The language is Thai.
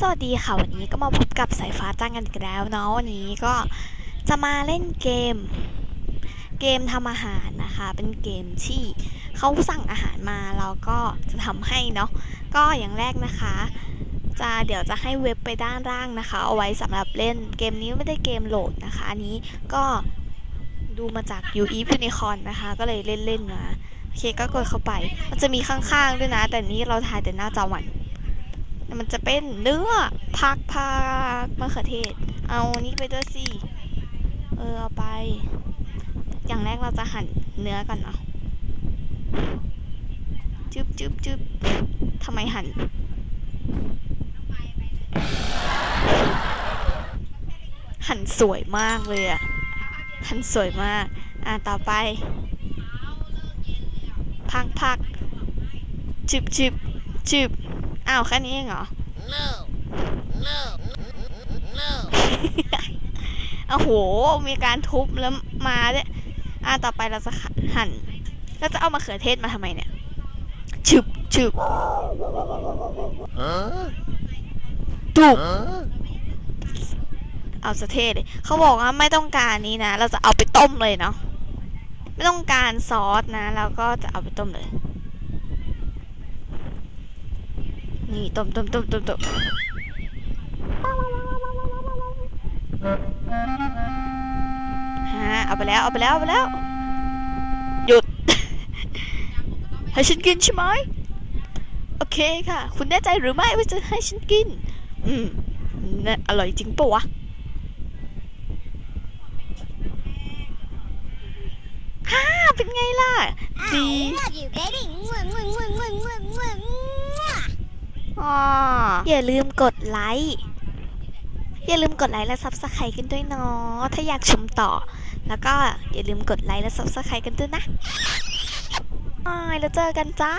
สวัสดีค่ะวันนี้ก็มาพบกับสายฟ้าจ้างกันอีกแล้วเนาะวันนี้ก็จะมาเล่นเกม เกมทำอาหารนะคะ เป็นเกมที่เขาสั่งอาหารมาเราก็จะทำให้เนาะก็อย่างแรกนะคะ จะเดี๋ยวจะให้เว็บไปด้านล่างนะคะ เอาไว้สำหรับเล่นเกมนี้ไม่ได้เกมโหลดนะคะ อันนี้ก็ดูมาจาก u e Unicorn นะคะ ก็เลยเล่นเล่นๆมาโอเคก็กดเข้าไป มันจะมีข้างๆด้วยนะ แต่นี้เราถ่ายแต่หน้าจอมัน มันจะเป็นเนื้อผักผักมะเขือเทศ เอานี่ไปด้วยสิ เออเอาไป อย่างแรกเราจะหั่นเนื้อก่อนเนาะจึ๊บจึ๊บจึ๊บทำไมหั่นหั่นสวยมากเลยอะหั่นสวยมาก อะต่อไป พักพักจึบจึบจึบ อ้าวแค่นี้เองเหรอ No. No. No. โอ้โห มีการทุบแล้วมาด้วยอะต่อไปเราจะหั่นเราจะเอามะเขือเทศมาทำไมเนี่ยฉึบฉึบ Huh? ตุบ Huh? เอาสะเทศเลยเขาบอกว่าไม่ต้องการนี้นะ เราจะเอาไปต้มเลยเนาะ ไม่ต้องการซอสนะ เราก็จะเอาไปต้มเลย นี่ต้มต้มต้มต้มต้มฮะเอาไปแล้วเอาไปแล้วเอาไปแล้ว หยุด ให้ฉันกินใช่ไหมโอเคค่ะ คุณแน่ใจหรือไม่ว่าจะให้ฉันกิน อืมน่อร่อยจริงปะวะฮ่าเป็นไงล่ะดี อย่าลืมกดไลค์ อย่าลืมกดไลค์และซับสไครต์กันด้วยเนาะ ถ้าอยากชมต่อ แล้วก็อย่าลืมกดไลค์และซับสไครต์กันด้วยนะบายแล้วเจอกันจ้า